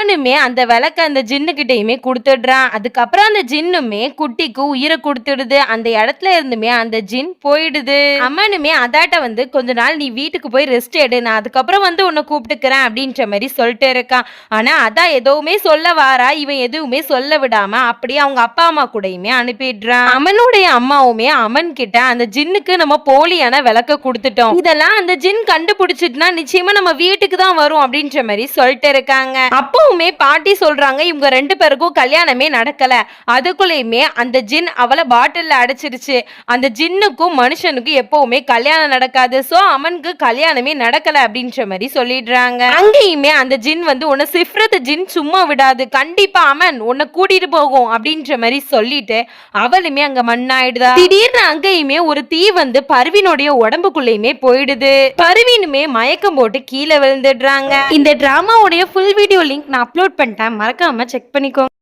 அவனுமே அந்த விளக்க அந்த ஜின்னு கிட்டேயுமே கொடுத்துடுறான். அதுக்கப்புறம் அந்த ஜின்னுமே குட்டிக்கு உயிரை கொடுத்துடுது. அந்த இடத்துல இருந்துமே அந்த ஜின் போயிடுது. அம்மனுமே அதாட்ட வந்து கொஞ்ச நாள் நீ வீட்டுக்கு போய் ரெஸ்ட் எடு. நான் அதுக்கப்புறம் வந்து உன்னை கூப்பிட்டுக்கிறேன் அப்படின்ற மாதிரி சொல்லிட்டு இருக்கான். ஆனா அதான் எதுவுமே சொல்ல வாரா. இவன் எதுவுமே சொல்ல விடாம அப்படியே அவங்க அப்பா அம்மா கூடயுமே அனுப்பிடுறான். அமனுடைய அம்மாவுமே அமன் கிட்ட அந்த ஜின்னுக்கு நம்ம போலியான விளக்க கொடுத்துட்டோம். இதெல்லாம் அந்த ஜின் கண்டுபிடிச்சிட்டுனா நிச்சயமா நம்ம வீட்டுக்கு தான் வரும் அப்படின்ற மாதிரி சொல்லிட்டு இருக்காங்க. அப்போ அப்பவுமே பாட்டி சொல்றாங்க இவங்க ரெண்டு பேருக்கும் கல்யாணமே நடக்கல. அதுக்குள்ளேயுமே அந்த ஜின் அவளை பாட்டில்ல அடைச்சிருச்சு. அந்த ஜின்னுக்கும் மனுஷனுக்கும் எப்பவுமே கல்யாணம் நடக்காது. சோ அமனுக்கு கல்யாணமே நடக்கல அப்படின்ற மாதிரி சொல்லிடுறாங்க. அங்கேயுமே அந்த ஜின் வந்து உன்னை சிஃப்ரத் ஜின் சும்மா விடாது. கண்டிப்பா அமன் உன்னை கூட்டிட்டு போகும் அப்படின்ற மாதிரி சொல்லிட்டு அவளுமே அங்க மண்ணாயிடுதா. திடீர்னு அங்கேயுமே ஒரு தீ வந்து பருவினுடைய உடம்புக்குள்ளேயுமே போயிடுது. பருவினுமே மயக்கம் போட்டு கீழே விழுந்துடுறாங்க. இந்த டிராமாவுடைய ஃபுல் வீடியோ லிங்க் நான் அப்லோட் பண்ணிட்டேன். மறக்காம செக் பண்ணிக்கோங்க.